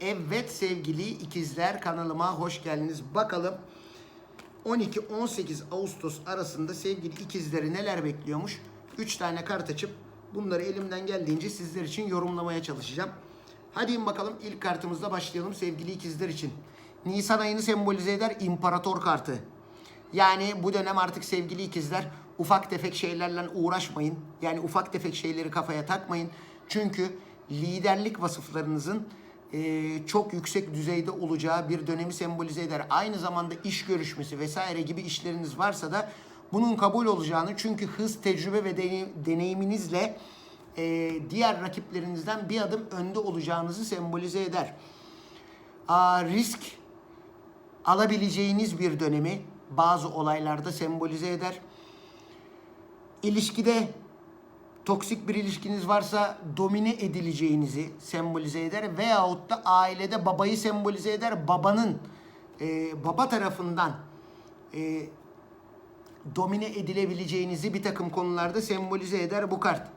Evet sevgili ikizler kanalıma hoş geldiniz. Bakalım 12-18 Ağustos arasında sevgili ikizleri neler bekliyormuş? 3 tane kart açıp bunları elimden geldiğince sizler için yorumlamaya çalışacağım. Hadi bakalım ilk kartımızla başlayalım sevgili ikizler için. Nisan ayını sembolize eder imparator kartı. Yani bu dönem artık sevgili ikizler ufak tefek şeylerle uğraşmayın. Yani ufak tefek şeyleri kafaya takmayın. Çünkü liderlik vasıflarınızın eee, çok yüksek düzeyde olacağı bir dönemi sembolize eder. Aynı zamanda iş görüşmesi vesaire gibi işleriniz varsa da bunun kabul olacağını çünkü hız, tecrübe ve deney- deneyiminizle eee, diğer rakiplerinizden bir adım önde olacağınızı sembolize eder. Aa, risk alabileceğiniz bir dönemi bazı olaylarda sembolize eder. İlişkide toksik bir ilişkiniz varsa domine edileceğinizi sembolize eder veyahut da ailede babayı sembolize eder. Babanın e, baba tarafından e, domine edilebileceğinizi bir takım konularda sembolize eder bu kart.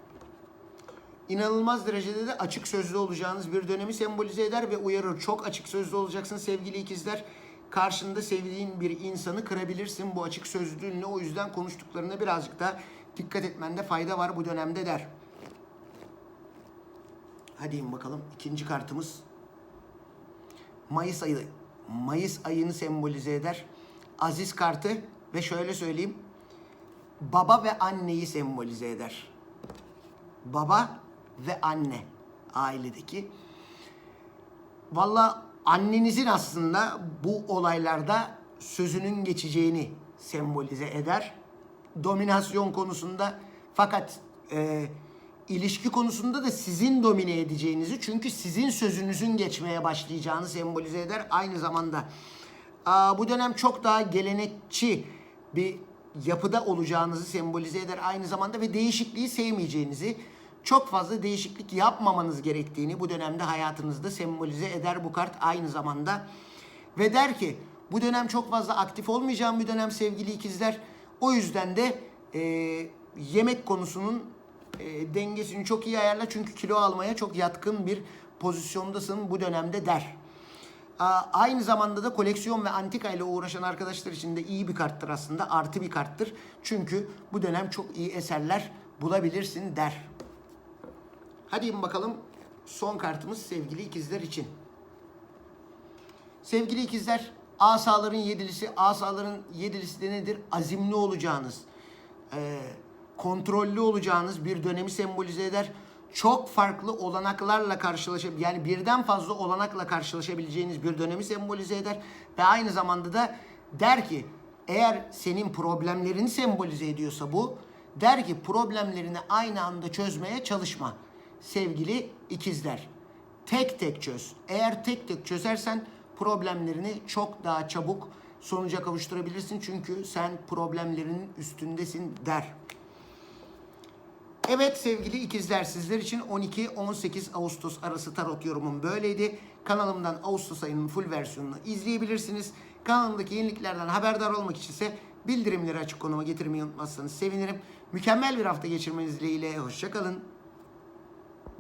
İnanılmaz derecede de açık sözlü olacağınız bir dönemi sembolize eder ve uyarır. Çok açık sözlü olacaksın sevgili ikizler. Karşında sevdiğin bir insanı kırabilirsin bu açık sözlülüğünle. O yüzden konuştuklarına birazcık da dikkat etmende fayda var bu dönemde der. Hadi bakalım ikinci kartımız. Mayıs ayı. Mayıs ayını sembolize eder. Aziz kartı ve şöyle söyleyeyim. Baba ve anneyi sembolize eder baba ve anne ailedeki. Valla annenizin aslında bu olaylarda sözünün geçeceğini sembolize eder. Dominasyon konusunda fakat e, ilişki konusunda da sizin domine edeceğinizi çünkü sizin sözünüzün geçmeye başlayacağını sembolize eder. Aynı zamanda aa, bu dönem çok daha gelenekçi bir yapıda olacağınızı sembolize eder aynı zamanda ve değişikliği sevmeyeceğinizi, çok fazla değişiklik yapmamanız gerektiğini bu dönemde hayatınızda sembolize eder bu kart aynı zamanda. Ve der ki bu dönem çok fazla aktif olmayacağım bir dönem sevgili ikizler. O yüzden de e, yemek konusunun e, dengesini çok iyi ayarla çünkü kilo almaya çok yatkın bir pozisyondasın bu dönemde der. Aa, Aynı zamanda da koleksiyon ve antika ile uğraşan arkadaşlar için de iyi bir karttır aslında. Artı bir karttır. Çünkü bu dönem çok iyi eserler bulabilirsin der. Hadi bakalım son kartımız sevgili ikizler için. Sevgili ikizler, asaların yedilisi, asaların yedilisi de nedir? Azimli olacağınız, e, kontrollü olacağınız bir dönemi sembolize eder. Çok farklı olanaklarla karşılaşıp yani birden fazla olanakla karşılaşabileceğiniz bir dönemi sembolize eder ve aynı zamanda da der ki eğer senin problemlerini sembolize ediyorsa bu der ki problemlerini aynı anda çözmeye çalışma sevgili ikizler. Tek tek çöz. Eğer tek tek çözersen problemlerini çok daha çabuk sonuca kavuşturabilirsin. Çünkü sen problemlerinin üstündesin der. Evet sevgili ikizler sizler için 12-18 Ağustos arası tarot yorumum böyleydi. Kanalımdan Ağustos ayının full versiyonunu izleyebilirsiniz. Kanalımdaki yeniliklerden haberdar olmak için ise bildirimleri açık konuma getirmeyi unutmazsanız sevinirim. Mükemmel bir hafta geçirmeniz dileğiyle. Hoşçakalın.